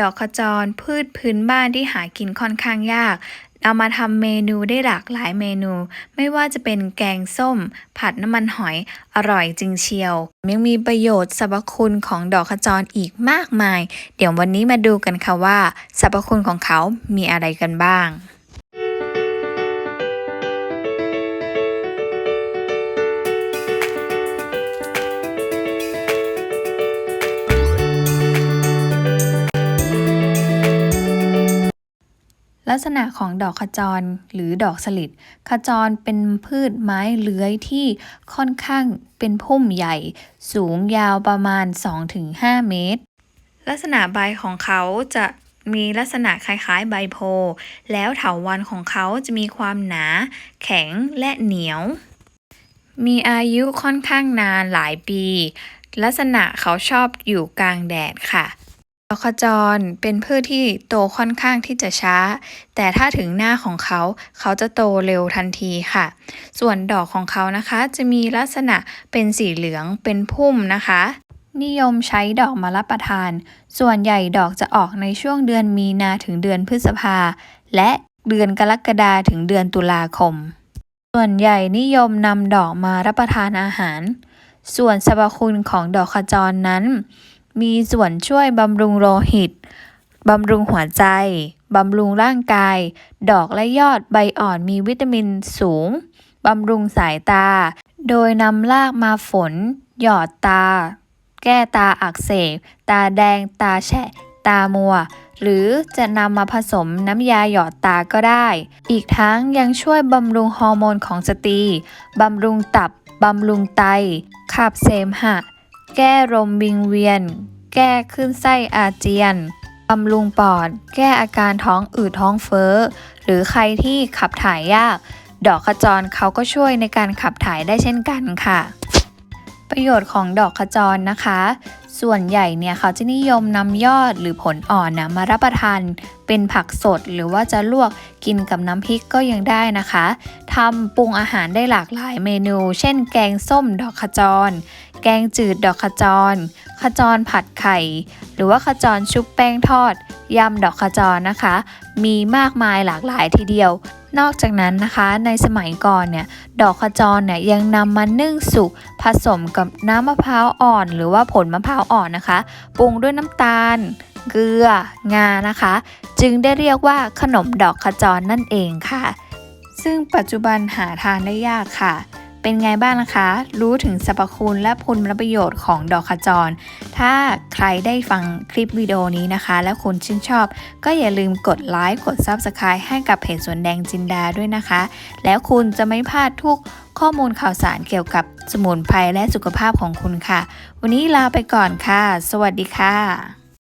ดอกขจร พืชพื้นบ้านที่หากินค่อนข้างยากเอามาทำเมนูได้หลากหลายเมนู ไม่ว่าจะเป็นแกงส้ม ผัดน้ำมันหอยอร่อยจริงเชียว ยังมีประโยชน์สรรพคุณของดอกขจรอีกมากมาย เดี๋ยววันนี้มาดูกันค่ะว่า สรรพคุณของเขามีอะไรกันบ้าง ลักษณะของดอกขจรหรือดอกสลิดขจรเป็นพืชไม้เลื้อยที่ค่อนข้างเป็นพุ่มใหญ่ สูงยาวประมาณ 2-5 เมตร ลักษณะใบของเขาจะมีลักษณะคล้ายๆใบโพ แล้วเถาวัลย์ของเขาจะมีความหนา แข็งและเหนียว มีอายุค่อนข้างนานหลายปี ลักษณะเขาชอบอยู่กลางแดดค่ะ ขจรเป็นพืชที่โตค่อนข้างที่จะช้า แต่ถ้าถึงหน้าของเขา เขาจะโตเร็วทันทีค่ะ ส่วนดอกของเขานะคะ จะมีลักษณะเป็นสีเหลืองเป็นพุ่มนะคะ นิยมใช้ดอกมารับประทาน ส่วนใหญ่ดอกจะออกในช่วงเดือนมีนาถึงเดือนพฤษภา และเดือนกรกฎาถึงเดือนตุลาคม ส่วนใหญ่นิยมนำดอกมารับประทานอาหาร ส่วนสรรพคุณของดอกขจรนั้น มีส่วนช่วยบำรุงโลหิต บำรุงหัวใจ บำรุงร่างกาย ดอกและยอดใบอ่อนมีวิตามินสูง บำรุงสายตา โดยนำรากมาฝน หยอดตา แก้ตาอักเสบ ตาแดง ตาแฉะ ตามัว หรือจะนำมาผสมน้ำยาหยอดตาก็ได้ อีกทั้งยังช่วยบำรุงฮอร์โมนของสตรี บำรุงตับ บำรุงไต ขับเสมหะ แก้ลมวิงเวียน แก้ขึ้นไส้อาเจียนบำรุงปอด แก้อาการท้องอืดท้องเฟ้อ หรือใครที่ขับถ่ายยาก ดอกขจรเขาก็ช่วยในการขับถ่ายได้เช่นกันค่ะ ประโยชน์ของดอกขจรนะคะ ส่วนใหญ่เนี่ยเขาจะนิยมนำยอดหรือผลอ่อนนะมารับประทานเป็นผักสดหรือว่าจะลวกกินกับน้ำพริกก็ยังได้นะคะทำปรุงอาหารได้หลากหลายเมนู เช่น แกงส้มดอกขจร แกงจืดดอกขจร ขจรผัดไข่ หรือว่าขจรชุบแป้งทอดยำดอกขจรนะคะ มีมากมายหลากหลายทีเดียว นอกจากนั้นนะคะ ในสมัยก่อนเนี่ยดอกขจรเนี่ยยังนำมานึ่งสุกผสมกับน้ำมะพร้าวอ่อน หรือว่าผลมะพร้าวอ่อนนะคะปรุงด้วยน้ำตาล เกลือ งานะคะ จึงได้เรียกว่าขนมดอกขจรนั่นเองค่ะ ซึ่งปัจจุบันหาทานได้ยากค่ะ เป็นไงบ้างนะคะ รู้ถึงสรรพคุณและคุณประโยชน์ของดอกขจร ถ้าใครได้ฟังคลิปวิดีโอนี้นะคะ และคุณชื่นชอบ ก็อย่าลืมกดไลค์กด Subscribe ให้กับเพจสวนแดงจินดาด้วยนะคะ แล้วคุณจะไม่พลาดทุกข้อมูลข่าวสารเกี่ยวกับสมุนไพรและสุขภาพของคุณค่ะ วันนี้ลาไปก่อนค่ะ สวัสดีค่ะ